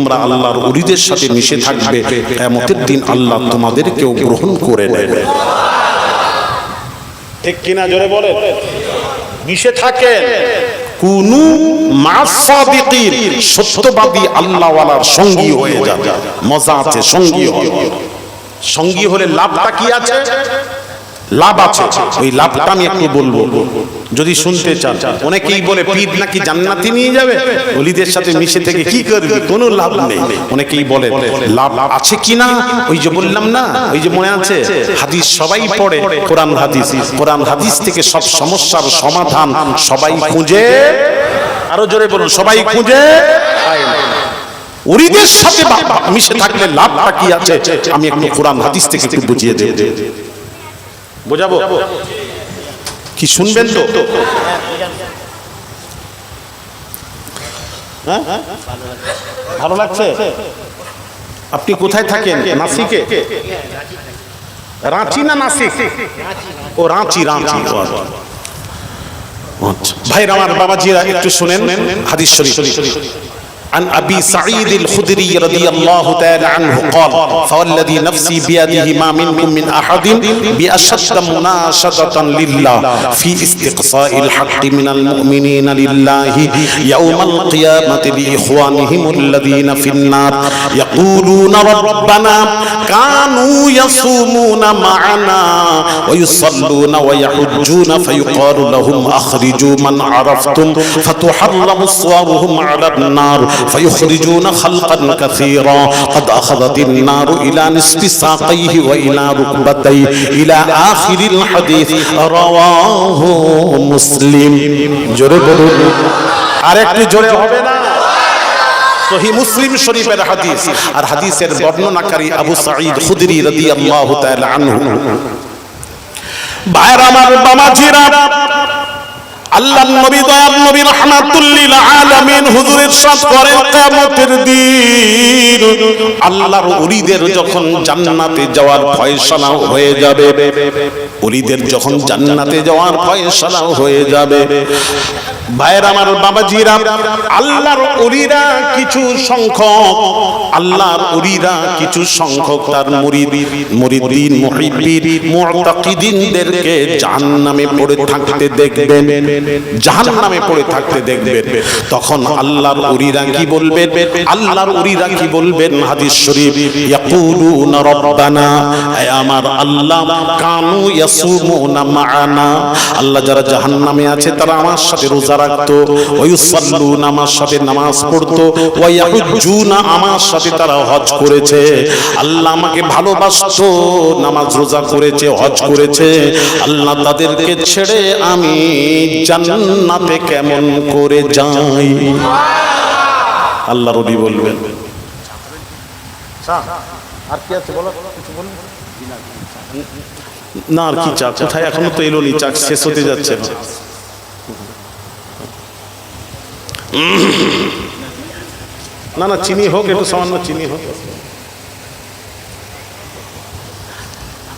তোমরা আল্লাহর উরিদের সাথে মিশে থাকবে। কিয়ামতের দিন আল্লাহ তোমাদেরকেও গ্রহণ করে নেবে। ঠিক কিনা জোরে বলে মিশে থাকেন। কুনু মাসাদিকিন সত্যবাদী আল্লাহওয়ালার সঙ্গী হয়ে যাবে। মজা আছে সঙ্গী হয়ে সঙ্গী হলে লাভটা কি আছে? লাভ আছে। ওই লাভটা আমি একটু বলব। যদি শুনতে চান, অনেকেই বলে, পীর নাকি জান্নাতে নিয়ে যাবে? অলিদের সাথে মিশে থেকে কি করবে? কোনো লাভ নেই। অনেকেই বলে, লাভ আছে কি না? ওই যে বললাম না, ওই যে মনে আছে? হাদিস সবাই পড়ে, কোরআন হাদিস কোরআন হাদিস থেকে সব সমস্যার সমাধান সবাই খুঁজে। আরও জোরে বলুন, সবাই খুঁজে? না। উরিদের সাথে মিশে থাকলে লাভটা কি আছে? আমি একটু কোরআন হাদিস থেকে একটু বুঝিয়ে দেব। বোঝাবো? কি শুনবেন তো? হ্যাঁ? ভালো লাগছে? আপনি কোথায় থাকেন? নাসিকে? রাঁচি না নাসিক? ও রাঁচি রাঁচি ভাই আচ্ছা। ভাইরা আমার বাবাজিরা একটু শুনেন। হাদিস শরীফ। عن أبي سعيد الخدري رضي الله تعالى عنه قال فوالذي نفسي بيده ما منكم من أحد بأشد مناشدة لله في استقصاء الحق من المؤمنين لله يوم القيامة لإخوانهم الذين في النار يقولون ربنا كانوا يصومون معنا ويصلون ويحجون فيقال لهم أخرجوا من عرفتم فتحرم صوابهم على النار فيخرجون خلقا كثيرا قد أخذت النار إلى نصف ساقيه وإلى ركبتيه إلى آخر الحديث رواه مسلم جرب আরেকটু জোরে হবে না সহি মুসলিম শরীফের হাদিস আর হাদিসের বর্ণনাকারী আবু সাঈদ খুদরি রাদিয়াল্লাহু তাআলা আনহু ভাইরা আমার বামাজিরা আল্লাহ নবী দয়াল নবী রহমাতুল্লিল আলামিন হুজুর ইরশাদ করেন কিয়ামতের দিন। আল্লাহর ওলিদের যখন জান্নাতে যাওয়ার ফয়সালা হয়ে যাবে। ওলিদের যখন জান্নাতে যাওয়ার ফয়সালা হয়ে যাবে। ভাইয়ের আমার বাবাজিরা, আল্লাহর ওলিরা কিছু সংখ্যক, আল্লাহর ওলিরা কিছু সংখ্যক তার মুরিদ মুরিদিন মুহিব্বিন মুতাকিদিনদেরকে জাহান্নামে পড়ে থাকতে দেখবেন। জাহান্নামে পড়ে থাকতে দেখবেন। তখন আল্লাহর ওলিরা কি বলবেন? আল্লাহর ওলিরা কি বলবেন? হাদিস শরীফ, ইয়াকুলুনা রব্বানা। হে আমার আল্লাহ, কানু ইয়াসুমুনা আল্লাহ যারা জাহান্নামে আছে, তারা আমার সাথে রোজা রাখতো আমার সাথে নামাজ পড়তো আমার সাথে তারা হজ করেছে। আল্লাহ আমাকে ভালোবাসতো, নামাজ রোজা করেছে, হজ করেছে। আল্লাহ তাদেরকে ছেড়ে আমি জান্নাতে কেমন করে যাই? আল্লাহ রবি বলবেন। আর কি আছে বলো? কিছু বলুন। না আর কি চা কোথায়? এখনও তো এলো নি চা শেষ হতে যাচ্ছে না। না চিনি হোক, একটু সামান্য চিনি হোক।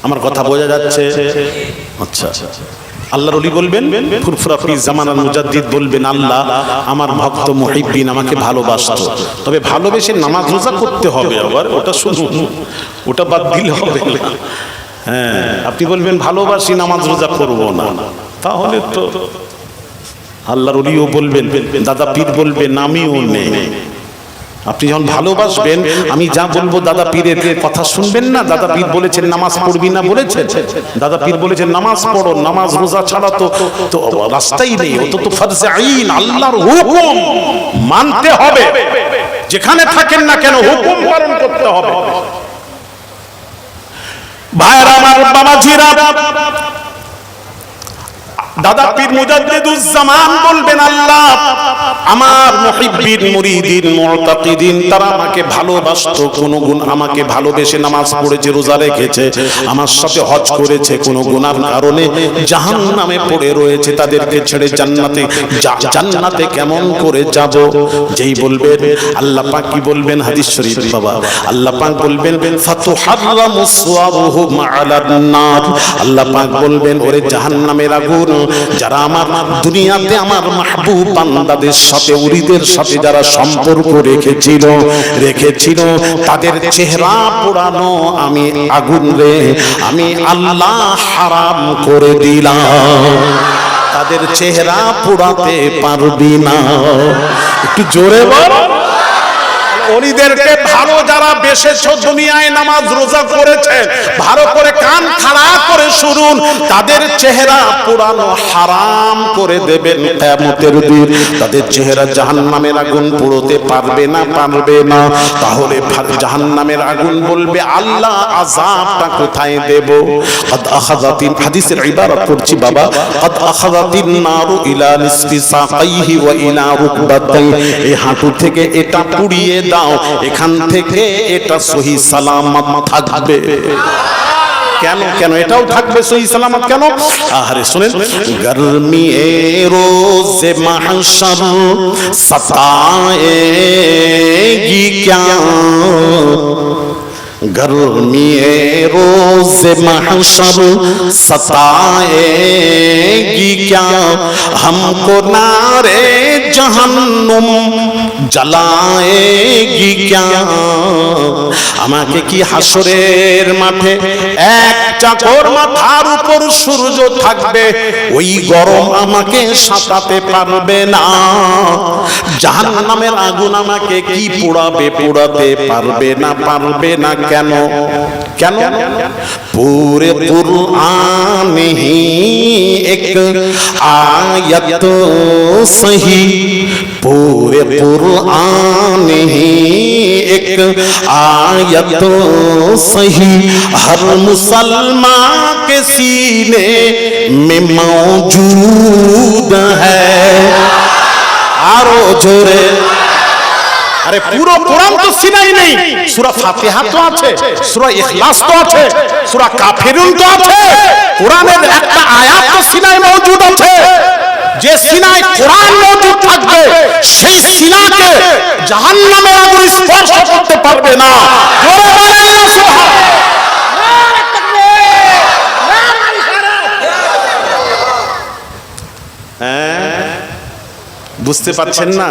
আমার কথা বোঝা যাচ্ছে। আচ্ছা। আল্লাহর অলি বলবেন, ফুরফুরা পীর জামানার মুজাদ্দিদ বলবেন, আল্লাহ আমার ভক্ত মুহিব্বিন আমাকে ভালোবাসতো। তবে ভালোবেসে নামাজ রোজা করতে হবে আবার, ওটা শুনুন। ওটা বাদ দিলে হবে হ্যাঁ। আপনি বলবেন ভালোবাসি নামাজ রোজা করব না। তাহলে তো আল্লাহর অলিও বলবেন দাদা পীর বলবেন আমিও নেই। আপনি যখন ভালোবাসবেন আমি যা বলব দাদা পীরের কথা শুনবেন না। দাদা পীর বলেছেন নামাজ পড়বি না বলেছেন। দাদা পীর বলেছেন নামাজ পড়ো নামাজ রোজা ছাড়া তো তো রাস্তাই নেই। ও তো তো ফরজে আইন আল্লাহর হুকুম মানতে হবে। যেখানে থাকেন না কেন হুকুম পালন করতে হবে। ভাইরা আমার বাবাজিরা দাদা পীর মুজাদ্দিদুজ্জামান বলবেন, আল্লাহ, আমার মুহিব্বিন মুরিদিন মুতাকিদিন তারা আমাকে ভালোবাসতো, কোন গুণ আমাকে ভালোবেসে নামাজ পড়েছে রোজা রেখেছে, আমার সাথে হজ করেছে, কোন গুনার কারণে জাহান্নামে পড়ে রয়েছে, তাদেরকে ছেড়ে জান্নাতে জান্নাতে কেমন করে যাব? যেই বলবেন, আল্লাহ পাক কি বলবেন হাদিস শরীফ, বাবা? আল্লাহ পাক বলবেন ফাতুহাররামু সুওয়াবুহুম আলান নার আল্লাহ পাক বলবেন, ওরে জাহান্নামের আগুন যারা আমার দুনিয়াতে আমার মাহবুব বান্দাদের সাথে, উরিদের সাথে যারা সম্পর্ক রেখেছিল রেখেছিল, তাদের চেহারা পোড়ানো আমি আগুন রে, আমি আল্লাহ হারাম করে দিলাম। তাদের চেহারা পোড়াতে পারবি না। একটু জোরে বল। ভালো যারা বেসেছ দুনিয়ায় নামাজ রোজা করেছে, ভালো করে কান খাড়া করে শুনুন, তাদের চেহারা পুরানো হারাম করে দেবেন কিয়ামতের দিন। তাদের চেহারা জাহান্নামের আগুন পুড়োতে পারবে না পারবে না। তাহলে জাহান্নামের আগুন বলবে, আল্লাহ আযাবটা কোথায় দেব? হাদিসের ইবারত বাবা। এই হাঁটু থেকে এটা পুড়িয়ে দাও, এখান থেকে এটা সহি সালামত থাকবে। কেন কেন? এটাও থাকবে সহি সালামত কেন? আরে শুনেন। গরমি এ রোজে মাহশর সতায়েগি ক্যা? গরমি এ রোজে মাহশর সতায়েগি ক্যা? হমকো নারে जहन्नुम জ্বালায়েগি ক্যা? আমাকে কি হাসরের মাঠে একটা চাকর মাথার উপর সূর্য থাকবে? ওই গরম আমাকে সাঁতাতে পারবে না। জাহান্নামের আগুন আমাকে কি পোড়াবে, পোড়াতে পারবে না পারবে না কেন? কেন? পুরে কুরআনে এক আয়াত সহি। पूरे कुरान ही एक आयत सही हर मुसलमान के सीने में मौजूद है আরো জোরে আরে পুরো কোরআন তো সিনাই নেই সূরা ফাতিহা তো আছে সূরা ইখলাস তো আছে সূরা কাফিরুন তো আছে কোরআনের একটা আয়াত তো সিনাই মওজুদ আছে যে সিনায় কোরআন মজুদ থাকবে সেই সিনাকে জাহান্নামের আগুন স্পর্শ করতে পারবে না। হ্যাঁ। বুঝতে পারছেন না?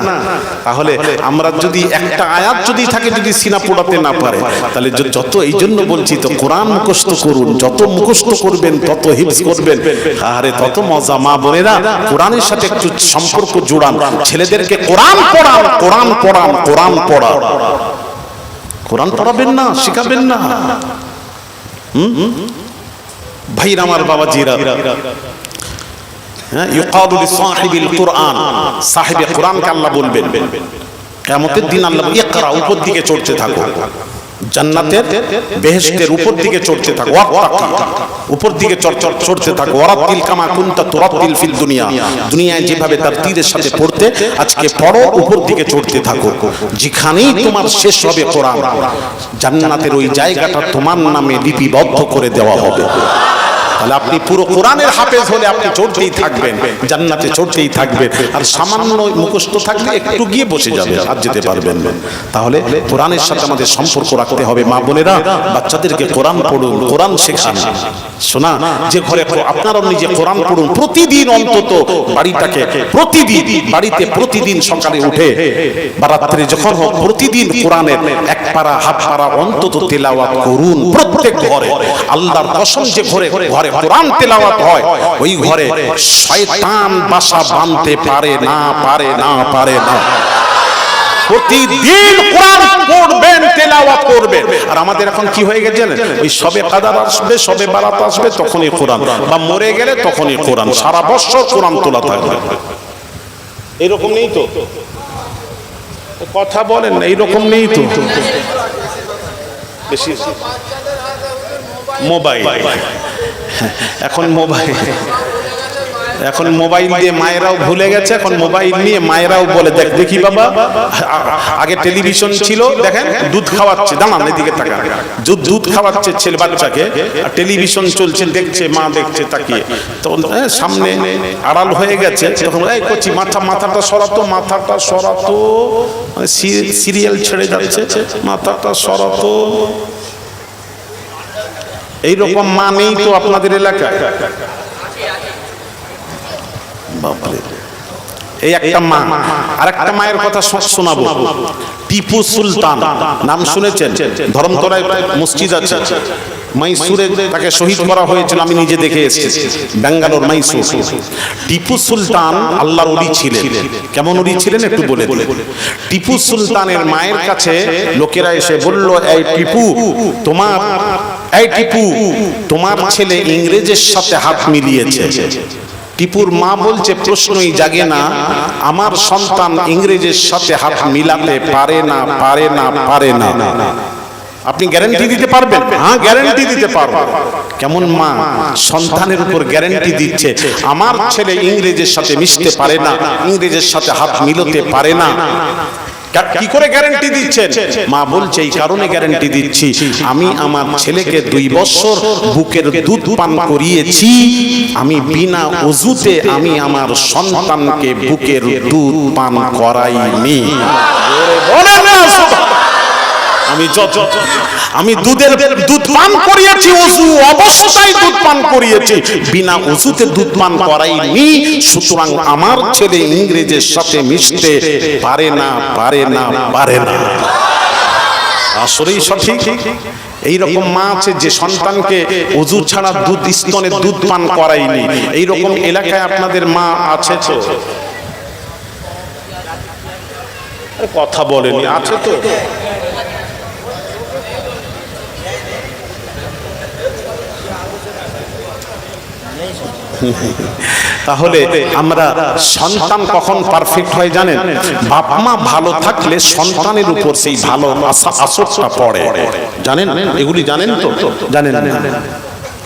তাহলে আমরা যদি একটা আয়াত যদি থাকে যদি সিনা পোড়াতে না পারে, তাহলে যত এই জন্য বলছি তো কোরআন মুখস্থ করুন, যত মুখস্থ করবেন, তত হিফজ করবেন। আরে তত মজা। মা বোনেরা, কোরআনের সাথে একটু সম্পর্ক জোড়ান। ছেলেদেরকে কোরআন পড়ান কোরআন পড়ান কোরআন পড়ান। কোরআন পড়াবেন না, শিখাবেন না। হুম? ভাইর, আমার বাবাজিরা হ্যাঁ দিন উপর দিকে চড়তে জান্নাতের উপর দিকে চড়তে উপর দিকে চড় চড়, চড়তে ফিল দুনিয়া। দুনিয়ায় যেভাবে তার তীরের সাথে পড়তে, আজকে পড়ো, উপর দিকে চড়তে থাকো। যেখানেই তোমার শেষ হবে কোরআন, জান্নাতের ওই জায়গাটা তোমার নামে লিপিবদ্ধ করে দেওয়া হবে। তাহলে আপনি পুরো কোরআনের হাফেজ হলে আপনি চড়তেই থাকবেন, জান্নাতে চড়তেই থাকবেন। আর সামান্য মুখস্থ থাকলে একটু গিয়ে বসে যাবে, আর যেতে পারবেন তাহলে কোরআনের সাথে আমাদের সম্পর্ক রাখতে হবে, মা বোনেরা, বাচ্চাদেরকে কোরআন পড়ুন, কোরআন শেখান। শোনা, যে ঘরে আপনারা নিজে কোরআন পড়ুন। প্রতিদিন অন্তত বাড়িটাকে, প্রতিদিন, বাড়িতে প্রতিদিন সকালে উঠে, বা রাত্রে যখন হোক, প্রতিদিন কোরআনের এক পারা হাফ পারা অন্তত তেলাওয়াত করুন প্রত্যেক ঘরে। আল্লাহর কসম যে ঘরে ঘরে কোরআন তেলাওয়াত হয়, ওই ঘরে শয়তান বাসা বাঁধতে পারে না পারে না পারে না। প্রতিদিন কোরআন পড়বেন, তেলাওয়াত করবেন। আর আমাদের এখন কি হয়ে গেছে জানেন? ওই সবে কাদার আসবে, সবে বারাত আসবে, তখনই কোরআন। বা মরে গেলে তখনই কোরআন। সারা বছর কোরআন তোলা থাকবে। এরকম নেই তো? কথা বলেন না এইরকম নেই তো? বেশি মোবাইল। এখন মোবাইল এখন মোবাইল দিয়ে মায়েরাও ভুলে গেছে এখন মোবাইল নিয়ে মায়েরাও বলে দেখ দেখি বাবা আগে টেলিভিশন ছিল দেখেন দুধ খাওয়াচ্ছে দাঁড়ান এদিকে টাকা দুধ দুধ খাওয়াচ্ছে ছেলে বাচ্চাকে টেলিভিশন চলছে দেখছে মা দেখছে তাকিয়ে। তখন হ্যাঁ, সামনে আড়াল হয়ে গেছে। তখন এই করছি মাথা মাথাটা সরাতো মাথাটা সরাতো। মানে সিরিয়াল ছেড়ে যাচ্ছে মাথাটা সরাতো। এইরকম মা নেই তো আপনাদের এলাকায়। বাপরে। এই একটা মা আর একটা মায়ের কথা শোনাবো। টিপু সুলতান। নাম শুনেছেন? ধর্মতলায় মসজিদ আছে। মাইসুরে তাকে শহীদ করা হয়েছিল আমি নিজে দেখে এসেছি। ব্যাঙ্গালোর মাইসুর টিপু সুলতান আল্লাহর ওলি ছিলেন। কেমন ওলি ছিলেন একটু বলে দিলে টিপু সুলতানের মায়ের কাছে লোকেরা এসে বলল এই টিপু তোমার এই টিপু তোমার ছেলে ইংরেজের সাথে হাত মিলিয়েছে। টিপুর মা বলছে প্রশ্নই জাগে না। আমার সন্তান ইংরেজের সাথে হাত মিলাতে পারে না পারে না পারে না আপনি গ্যারান্টি দিতে পারবেন? হ্যাঁ গ্যারান্টি দিতে পারব কেমন মা সন্তানের উপর গ্যারান্টি দিচ্ছে? আমার ছেলে ইংরেজের সাথে মিশতে পারে না ইংরেজের সাথে হাত মিলতে পারে না। কা- করে গ্যারেন্টি দিচ্ছেন? মা বলছে, এই কারণে গ্যারেন্টি দিচ্ছি। আমি আমার ছেলেকে দুই বছর বুকের দুধ পান করিয়েছি। আমি বিনা অজুতে আমি আমার সন্তানকে বুকের দুধ পান করাইনি। বলে না আমি যত আমি দুধের দুধ পান করিয়েছি অজু অবস্থায় দুধ পান করিয়েছি। বিনা অজুতে দুধ পান করাইনি। সুতরাং আমার ছেলে ইংরেজের সাথে মিশতে পারে না পারে না পারে না। আসলেই সঠিক। এই রকম মা আছে যে সন্তানকে অজু ছাড়া দুধ স্তনে দুধ পান করায়নি এই রকম এলাকায় আপনাদের মা আছে তো? কথা বলেনি আছে তো? তাহলে আমরা সন্তান কখন পারফেক্ট হয় জানেন? বাপ মা ভালো থাকলে সন্তানের উপর সেই ভালো আসরটা পড়ে। জানেন? এগুলি জানেন তো? জানেন।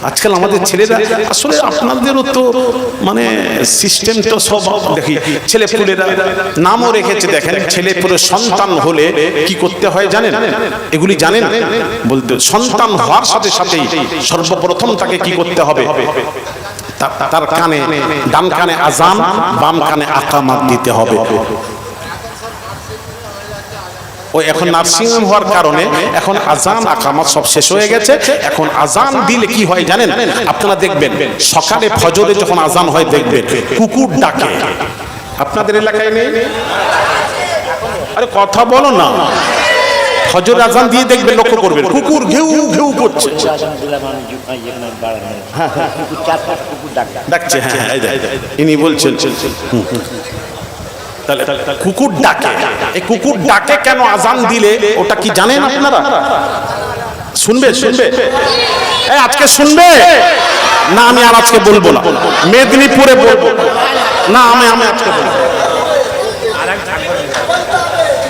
আজকাল আমাদের ছেলেরা, আসলে আপনাদেরও তো মানে সিস্টেম তো সব দেখি, ছেলে পুলেরা নামও রেখেছে দেখেন, ছেলে পুলে সন্তান হলে কি করতে হয় জানেন? এগুলি জানেন? বলতে সন্তান হওয়ার সাথে সাথেই সর্বপ্রথম তাকে কি করতে হবে? তার কানে ডান কানে আজান, বাম কানে আকামাত দিতে হবে। ও এখন নার্সিং হোম হওয়ার কারণে এখন আজান, আকামাত সব শেষ হয়ে গেছে। এখন আজান দিলে কি হয় জানেন? আপনারা দেখবেন, সকালে ফজরে যখন আজান হয়, দেখবেন কুকুর ডাকে। আপনাদের এলাকায় নেই? আরে কথা বলো না। ফজর আজান দিয়ে দেখবেন লক্ষ্য করবেন। কুকুর ঘেউ ঘেউ করছে। ডাকছে হ্যাঁ হ্যাঁ, ইনি বলছেন। তাহলে কুকুর ডাকে। এই কুকুর ডাকে কেন আজান দিলে? ওটা কি জানেন আপনারা? শুনবে শুনবে। এই আজকে শুনবে? না আমি আর আজকে বলব না। মেদিনীপুরে বলব। না আমি আমি আজকে বলব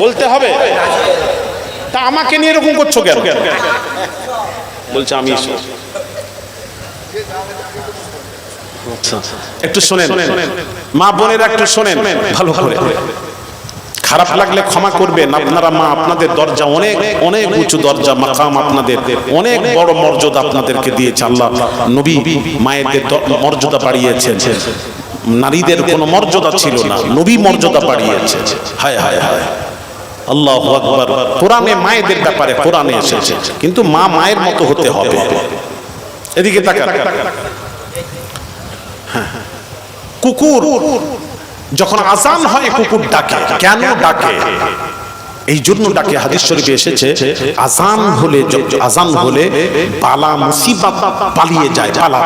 বলতে হবে। তা আমাকে নিয়ে এরকম করছ কেন? বলছে আমি একটু শোনেন মা বোনেরা একটু শোনেন। ভালো করে। খারাপ লাগলে ক্ষমা করবেন। আপনারা মা আপনাদের দরজা অনেক অনেক উঁচু দরজা মাকাম আপনাদের। অনেক বড় মর্যাদা আপনাদেরকে দিয়েছে আল্লাহ। নবী মায়েদের মর্যাদা বাড়িয়েছেন। নারীদের কোনো মর্যাদা ছিল না। নবী মর্যাদা বাড়িয়েছে হায় হায় হায়। আল্লাহ আকবর। কোরআনে মায়েদের ব্যাপারে কোরআনে এসেছে। কিন্তু মা মায়ের মতো হতে হবে। এদিকে তাকান। কুকুর যখন আসান হয় কুকুর ডাকে। কেন ডাকে? এই জন্য ডাকে হাদিস শরীফে এসেছে আজান হলে আজান হলে বালা মুসিবত পালিয়ে যায়, বালা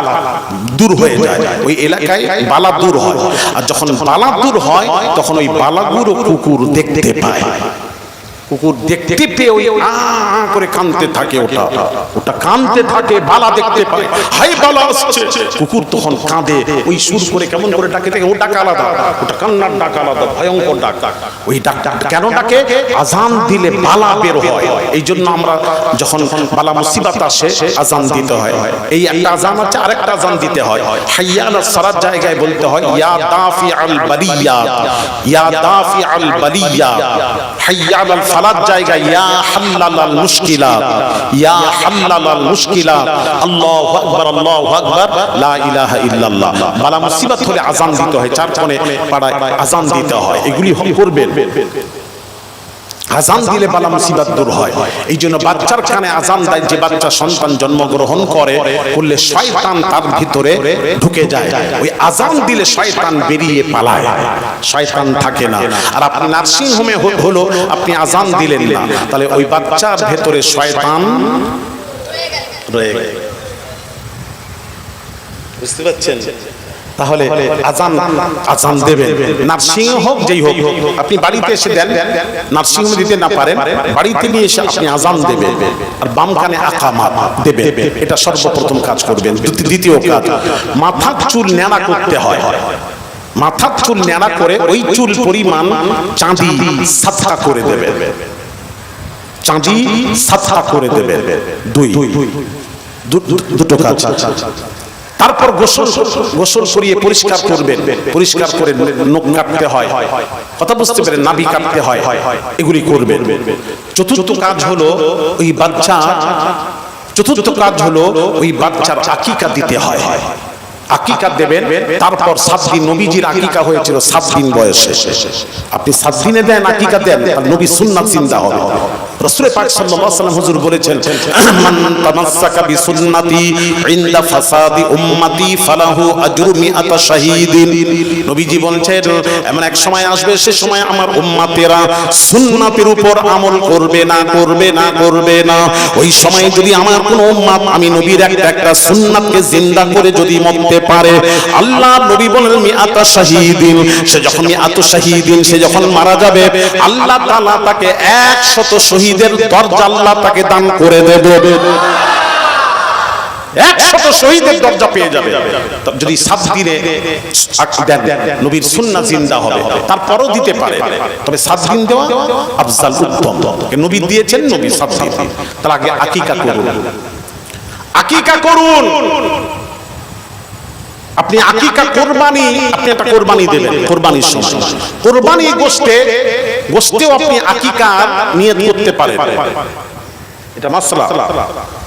দূর হয়ে যায়। ওই এলাকায় বালা দূর হয়। আর যখন বালা দূর হয়, তখন ওই বালাগুলো কুকুর দেখতে পায়। কুকুর দেখতে পেয়ে ওই আ করে কানতে থাকে ওটা। ওটা। কানতে থাকে বালা দেখতে পায়। হাই বালা আসছে। কুকুর তখন কাঁদে। ওই সুর করে কেমন করে ডাকে থাকে ও ডাক আলাদা ওটা কান্নার ডাক আলাদা ভয়ঙ্কর ডাক। ওই ডাক ডাক কেন ডাকে? আজান দিলে বালা বের হয়। এই জন্য আমরা যখন বালা মুসিবাত আসে আজান দিতে হয়। এই একটা আজান আছে আরেকটা আজান দিতে হয়। হাইয়া আলা সারার জায়গায় বলতে হয় ইয়া দাফি আল বারিয়াত ইয়া দাফি আল বারিয়াত হাইয়া আলাল ফালাত জায়গায়, ইয়া হাল্লালাল মুশকিলা, ইয়া হাল্লালাল মুশকিলা, আল্লাহু আকবার আল্লাহু আকবার, লা ইলাহা ইল্লাল্লাহ। বালা মুসিবত হলে আজান দিতে হয় চার কোণে পাড়ায় আজান দিতে হয়। এগুলি করবেন। আজান দিলে বালা মুসিবত দূর হয়। এই জন্য বাচ্চার কানে আজান দেয় যে বাচ্চা সন্তান জন্মগ্রহণ করে, করলে শয়তান তার ভিতরে ঢুকে যায়। ওই আজান দিলে শয়তান বেরিয়ে পালায়। শয়তান থাকে না। আর আপনি নার্সিং হোমে হলো, আপনি আজান দিলেন না। তাহলে ওই বাচ্চার ভেতরে শয়তান রয়ে বুঝতে পারছেন? তাহলে আজান আজান দেবেন। নার্সিং হোক যেই হোক আপনি বাড়িতে এসে দেন নার্সিং হোমে দিতে না পারেন বাড়িতে নিয়ে এসে আপনি আজান দেবেন। আর বাম কানে আকামা দেবেন। এটা সর্বপ্রথম কাজ করবেন। দ্বিতীয়- কাজ মাথা চুল ন্যাড়া করতে হয়। মাথার চুল ন্যাড়া করে ওই চুল পরিমাণ চাঁদি সাতটা করে দেবে চাঁদি সাতটা করে দেবে দুই। দুটো কাজ। তারপর গোসল গোসল করিয়ে পরিষ্কার করবেন। পরিষ্কার করে নখ কাটতে হয়। কথা বুঝতে পারেন নাভি কাটতে হয়। এগুলি করবেন। চতুর্থ কাজ হলো ওই বাচ্চা, চতুর্থ কাজ হলো ওই বাচ্চার আকিকা দিতে হয়। আকিকা দেবেন, তারপর সাত দিন নবীজির আকিকা হয়েছিল সাত দিন বয়সে। আপনি সাত দিনে দেন আকিকা দেন নবী সুন্নাত জিন্দা হবে। রাসূল পাক সাল্লাল্লাহু আলাইহি ওয়াসাল্লাম হুজুর বলেছেন মান তামাসসাকা বিসুন্নতি ইনদা ফাসাদি উম্মতি ফালাহু আজরু মিআতা শাহীদিন। নবীজি বলছেন এমন এক সময় আসবে সে সময় আমার উম্মতেরা সুন্নাতের উপর আমল করবে না করবে না করবে না। ওই সময় যদি আমার কোনো উম্মত আমি নবীর একটা একটা সুন্নাতকে জিন্দা করে যদি মরতে পারে আল্লাহ নবী বলেন মিআতা শাহীদিন। সে যখন মিআতু শাহীদিন সে যখন মারা যাবে আল্লাহ তাআলা তাকে 100 শহীদের দরজা আল্লাহ তাকে দান করে দেবে। একশত শহীদের দরজা পেয়ে যাবে। যদি সাত দিনে নবীর সুন্নাহ জিন্দা হবে। তারপরও দিতে পারে। তবে সাত দিন দেওয়া আফজাল উত্তম। নবী দিয়েছেন নবী সাত দিন তার আগে আকিকা করুন। আকিকা করুন। আপনি আকিকা কোরবানি আপনি একটা কোরবানি দেবেন কোরবানির সময়। কোরবানি গোষ্ঠে গোষ্ঠেও আপনি আকিকা নিয়ে করতে পারেন। এটা মাসলা।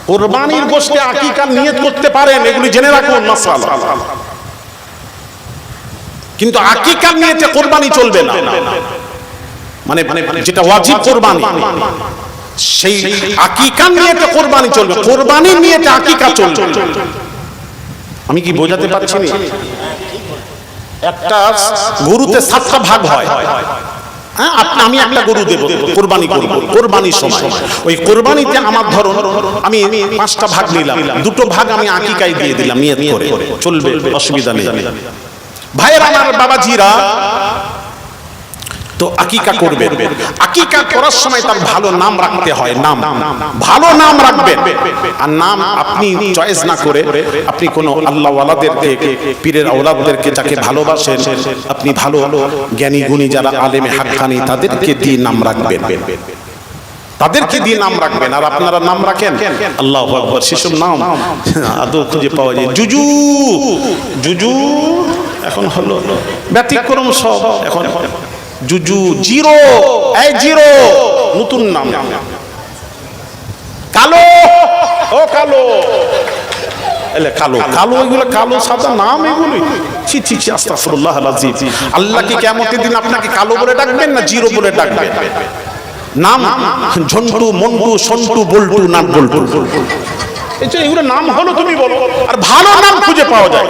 কোরবানির গোষ্ঠে আকিকা নিয়ত করতে পারেন এগুলি জেনে রাখুন মাসলা। কিন্তু আকিকার নিয়তে কোরবানি চলবে না। মানে যেটা ওয়াজিব কোরবানি। সেই আকিকার নিয়তে কোরবানি চলবে। কোরবানির নিয়তে আকিকা চলবে। আমি কি বোঝাতে পারছি না? একটা গরুতে সাতটা ভাগ হয়। হ্যাঁ আমি একটা গরু দেবো, কোরবানি করব কোরবানির সময়। ওই কোরবানিতে আমার ধরুন, আমি পাঁচটা ভাগ নিলাম, দুটো ভাগ আমি আকিকায় দিয়ে দিলাম নিয়ে করে। চলবে, অসুবিধা নেই। ভাইয়ের আমার বাবাজিরা তো আকিকা করবেন আকিকা করার সময় তার ভালো নাম রাখতে হয়, নাম। ভালো নাম রাখবেন। আর নাম আপনি চয়েস না করে আপনি কোন আল্লাহ ওয়ালাদেরকে পীরের আওলাদদেরকে যাকে ভালোবাসেন, আপনি ভালো জ্ঞানী, গুণী যারা আলেমে হাক্কানি, তাদেরকে দিয়ে নাম রাখবেন। তাদেরকে দিয়ে নাম রাখবেন। আর আপনারা নাম রাখেন, আল্লাহ আকবর, সেসব নাম আদৌ খুঁজে পাওয়া যায়। জুজু জুজু, এখন হলো ব্যতিক্রম সব। এখন জুজু জিরো। এই জিরো। নতুন নাম। কালো। ও কালো। এলে কালো। কালো, এগুলো কালো সাদা নাম এগুলি ছি ছি ছি, আস্তাগফিরুল্লাহ আলাজিম আল্লাহ কি কিয়ামতের দিন আপনাকে কালো বলে ডাকবেন না জিরো বলে ডাকবেন? নাম? ঝন্টু, মন্টু, সন্টু, বল্টু, নাম বল্টু। যে এগুলো নাম হলো তুমি বলো। আর ভালো নাম খুঁজে পাওয়া যায়।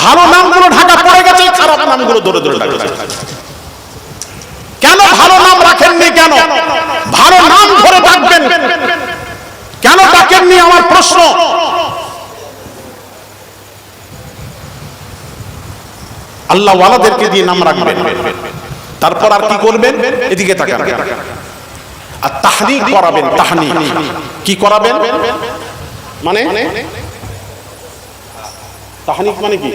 ভালো নামগুলো ঢাকা পড়ে গেছে, খারাপ নামগুলো ধরে ধরে ডাকা কেন ভালো নাম রাখেননি কেন? ভালো নাম ধরে ডাকবেন। কেন ডাকেননি আমার প্রশ্ন? আল্লাহ ওয়ালাদেরকে দিয়ে নাম রাখবেন। তারপর আর কি করবেন? এদিকে তাকান। আর তাহনিক করাবেন তাহনিক। কি করাবেন? মানে তাহনিক মানে কি?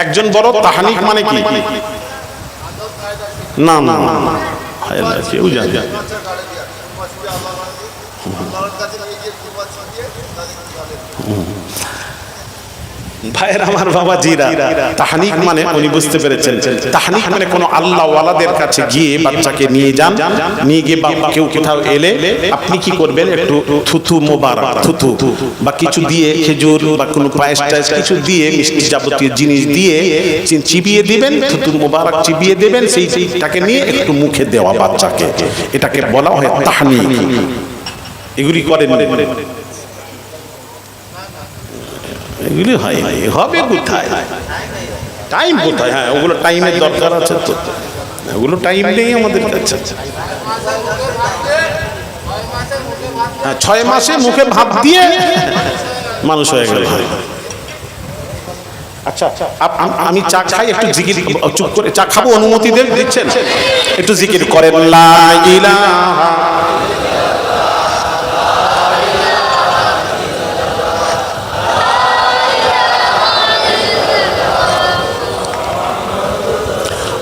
একজন বড় তাহানিক মানে কি? না না না না। কেউ জানে। ভাইয়ের, আমার বাবা জিরা তাহানিক মানে উনি বুঝতে পেরেছেন। তাহানিক মানে কোনো আল্লাহ ওয়ালাদের কাছে গিয়ে বাচ্চাকে নিয়ে যান, নিয়ে গিয়ে বা কেউ কোথাও এলে আপনি কি করবেন? একটু থুথু মোবারক, থুথু বা কিছু দিয়ে খেজুর বা কোনো পায়েস টায়েস কিছু দিয়ে মিষ্টি যাবতীয় জিনিস দিয়ে চিবিয়ে দিবেন থুতু মোবারক চিবিয়ে দেবেন সেই সেইটাকে নিয়ে একটু মুখে দেওয়া বাচ্চাকে। এটাকে বলা হয় তাহানিক। এগুলি করেন এগুলি হয় হবে কোথায়? টাইম কোথায়? হ্যাঁ ওগুলো টাইমের দরকার আছে তো। ওগুলো টাইম নেই আমাদের কাছে। হ্যাঁ ছয় মাসে মুখে ভাব দিয়ে মানুষ হয়ে গেল। আচ্ছা আমি চা খাই একটু জিকির চুপ করে চা খাব অনুমতি দেন দিচ্ছেন? একটু জিকির করেন লা ইলাহা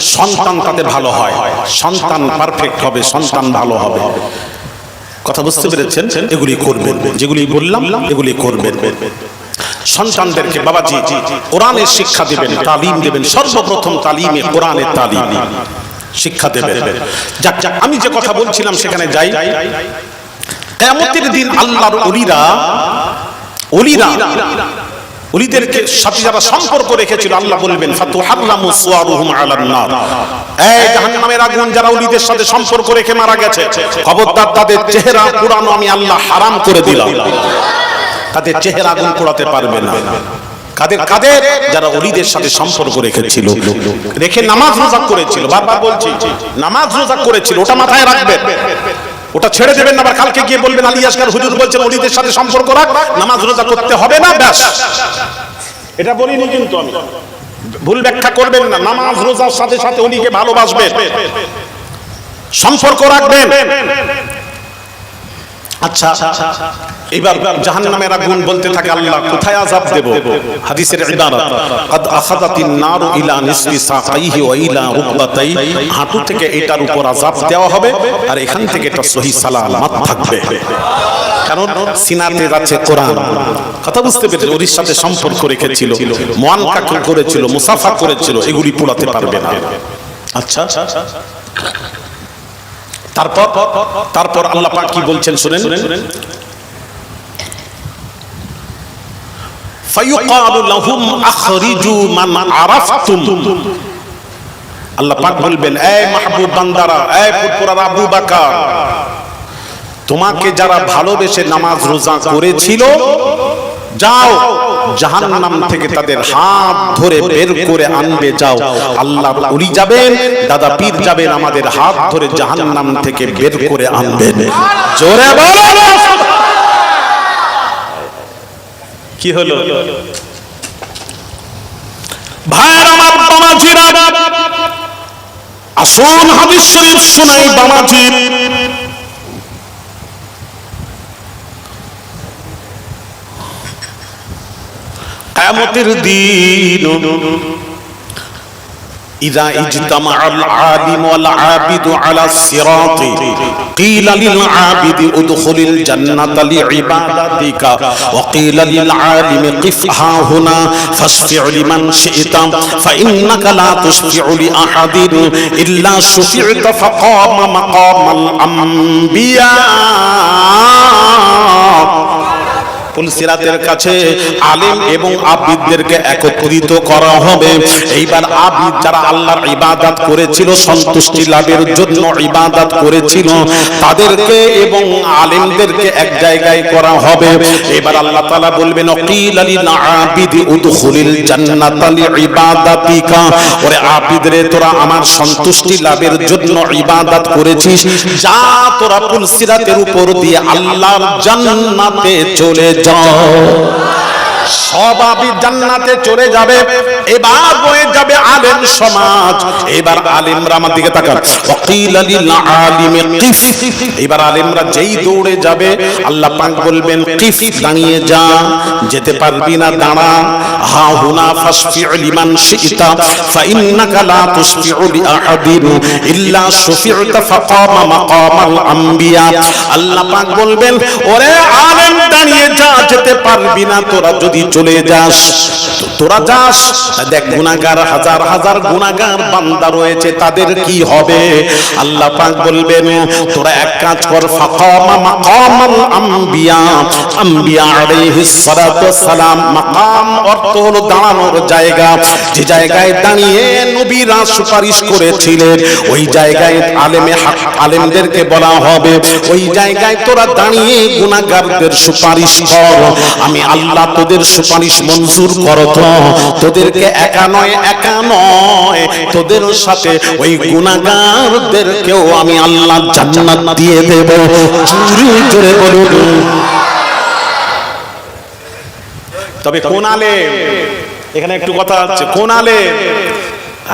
সন্তান তাতে ভালো হয়। সন্তান পারফেক্ট হবে, সন্তান ভালো হবে। কথা বুঝতে পেরেছেন? এগুলি করবেন। যেগুলি বললাম, এগুলি করবেন। সন্তানদেরকে বাবাজি, কোরআনের শিক্ষা দেবেন, তালিম দেবেন। সর্বপ্রথম তালিমে কোরআনের তালিম। শিক্ষা দেবেন। যাক যাক, আমি যে কথা বলছিলাম সেখানে যাই। কেমতের দিন আল্লাহর অলিরা অলিরা অলিদেরকে সাথে যারা সম্পর্ক রেখেছিল, আল্লাহ বলবেন যারা সাথে রেখে মারা গেছে তাদের চেহারা আমি আল্লাহ করে দিলাম। তাদের না। কাদের কাদের? যারা সাথে রেখেছিল। রেখে নামাজ রোজা করেছিল। বারবার বলছি, নামাজ রোজা করেছিল, ওটা মাথায় রাখবেন। ওটা ছেড়ে দেবেন না আবার কালকে গিয়ে বলবেন আলী আসকার হুজুর বলছেন অলিদের সাথে সম্পর্ক রাখ নামাজ রোজা করতে হবে না ব্যাস। এটা বলিনি কিন্তু আমি। ভুল ব্যাখ্যা করবেন না নামাজ রোজার সাথে সাথে অলিকে ভালোবাসবেন। সম্পর্ক রাখবেন। আচ্ছা এবার জাহান্নামের আগুন বলতে থাকে আল্লাহ কোথায় আযাব দেব হাদিসের ইবারত قد اخذت النار الى نصف ساقيه والى ركبتي হাঁটু থেকে এটার উপর আযাব দেওয়া হবে আর এখান থেকে এটা সহি সালামত থাকবে কারণ সিনাতে যাচ্ছে কোরআন কথা বুঝতে পেরেছে ওর সাথে সম্পর্ক রেখেছিল মোয়ানকা করেছিল মুসাফা করেছিল এগুলি পোড়াতে পারবে না আচ্ছা তারপর তারপর আল্লাহ পাক কি বলছেন শুনেন? ফায়ুকালু লাহুম আখরিজু মান আরাফতুম। আল্লাহ পাক বলবেন এই মাহবুব বান্দারা আবু বকর তোমাকে যারা ভালোবেসে নামাজ রোজা করেছিল যাও জাহান্নাম থেকে তাদের হাত ধরে বের করে আনবে, যাও। আল্লাহ উলি যাবেন, দাদা পীর যাবেন, আমাদের হাত ধরে জাহান্নাম থেকে বের করে আনবেন। জোরে কি হলো? ভাইয়ের আমার বামাজিরা আসুন হাদিস শরীফ শোনাই বামাজির। কিয়ামতের দিন إذا اجتمع العالم والعابد على الصراط قيل للعابد ادخل الجنة لعبادتك وقيل للعالم قف ها هنا فاشفع لمن شئت فإنك لا تشفع لأحد إلا شفعت فقام مقام الأنبياء পুলসিরাতের কাছে আলেম এবং আবিদদেরকে একত্রিত করা হবে। এইবার আবিদ যারা আল্লাহর ইবাদত করেছিল, সন্তুষ্টি লাভের জন্য ইবাদত করেছিল, তাদেরকে এবং আলেমদেরকে এক জায়গায় করা হবে। এবার আল্লাহ তাআলা বলবেন কিল লিল আবিদি উদখুলিল জান্নাতা লিইবাদাতিকা ওরে আবিদ রে, তোরা আমার সন্তুষ্টি লাভের জন্য ইবাদত করেছিস। যা তোরা পুলসিরাতের উপর দিয়ে আল্লাহর জান্নাতে চলে যাও সব আবিদ জান্নাতে চলে যাবে, এবার বয়ে যাবে আলেম সমাজ। এবার আলেমরা আমার দিকে তাকান। ওয়াকিল লিল আলিমি কিফ। এবার আলেমরা যেই দৌড়ে যাবে, আল্লাহ পাক বলবেন, কিফ, দাঁড়িয়ে যা, যেতে পারবি না, দাঁড়া। হা হুনা ফাসফি লিমান শিতা ফাইন্নাকা লা তুশফিউ লিআহাদিন, ইল্লা শুফিউতা ফাকামা মাকামাল আম্বিয়া। আল্লাহ পাক বলবেন, ওরে আলেম, দাঁড়িয়ে যা, যেতে পারবি না, তোরা চলে যাস, তোরা যাস। দেখ, গুনাহগার হাজার হাজার গুনাহগার বান্দা রয়েছে, তাদের কি হবে? আল্লাহ পাক বলবেন, তোরা এক কাজ কর, ফাকামা আম্বিয়া। আম্বিয়া আলাইহিস সালাম মাকাম অর্থ হলো দাঁড়ানোর জায়গা। যে জায়গায় দাঁড়িয়ে নবীরা সুপারিশ করেছিলেন, ওই জায়গায় আলেমে আলেমদেরকে বলা হবে, ওই জায়গায় তোরা দাঁড়িয়ে গুনাহগারদের সুপারিশ কর। আমি আল্লাহ তোদের সুপারিশ মঞ্জুর করো তো। তোদেরকে একা নয় একা নয়। তোদের সাথে ওই গুনাহগারদেরকেও আমি আল্লাহ জান্নাত দিয়ে দেব। জোরে জোরে বলুন। তবে কোন আলেম, এখানে একটু কথা আছে, কোন আলেম?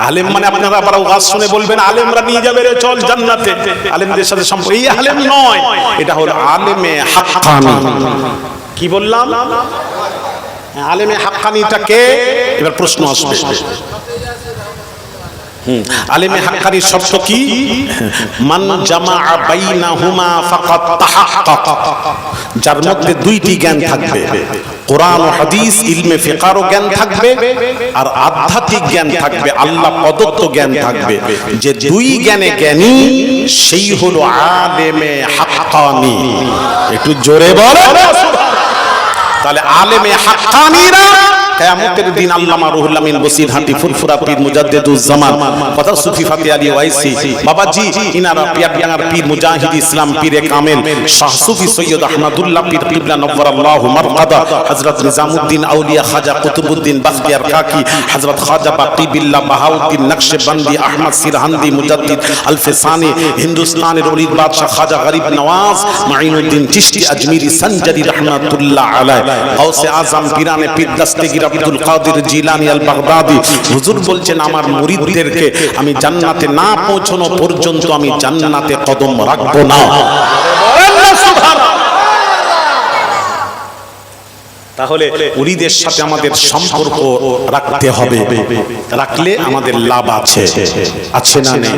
আলেম মানে আপনারা আবার ওয়াজ শুনে বলবেন, আলেমরা নিয়ে যাবে রে, চল জান্নাতে। আলেমদের সাথে সম্পর্ক এই আলেম নয়, এটা হলো আলেমে হাক্কানি। কি বললাম? আলেমে হাক্কানিটা কে এবার প্রশ্ন আসবে। আলেমে কি? মান জামা ফাকাত তাহাক্কাক। যার মধ্যে দুইটি জ্ঞান থাকবে। কোরআন ও হাদিস, ইলমে জ্ঞান থাকবে, আর আধ্যাত্মিক জ্ঞান থাকবে, আল্লাহ জ্ঞান থাকবে। যে দুই জ্ঞানে জ্ঞানী, সেই হলো আলেমে হাক্কানি। একটু জোরে বলো তাহলে আলেমে হাক্কানিরা কিয়ামতের দিন আল্লামা রুহুল আমিন বসির হাঁটি ফুরফুরা পীর মুজাদ্দিদুজ জামান কথা সুফি ফাতি আলী ওয়াইসি। বাবাজি ইনারা পিয়ার পিয়ার পীর মুজাহিদ ইসলাম পীরে কামেল শাহ সুফি সৈয়দ আহমদুল্লাহ পীর কিবলা নব্বরাল্লাহু মারকাদা হযরত নিজামউদ্দিন আউলিয়া খাজা কুতুবউদ্দিন বাখতিয়ার কাকি হযরত খাজা বাকি বিল্লাহ বাহাউদ্দিন নকশবন্দি আহমদ সিরহান্দি মুজাদ্দিদ আলফসানি হিন্দুস্তানের ওলিদ বাদশাহ খাজা গরিব নওয়াজ মাইনুদ্দিন চিশতি আজমিরি সঞ্জরি রহমাতুল্লাহ আলাইহি। গাউসে আজম পীরানে পীর Dastagir Abdul Qadir Jilani al Baghdadi হুজুর বলছেন, আমার মুরিদদেরকে আমি জান্নাতে না পৌঁছানো পর্যন্ত আমি জান্নাতে কদম রাখব না। তাহলে উরিদের সাথে আমাদের সম্পর্ক রাখতে হবে। রাখলে আমাদের লাভ আছে। আছে না নেই?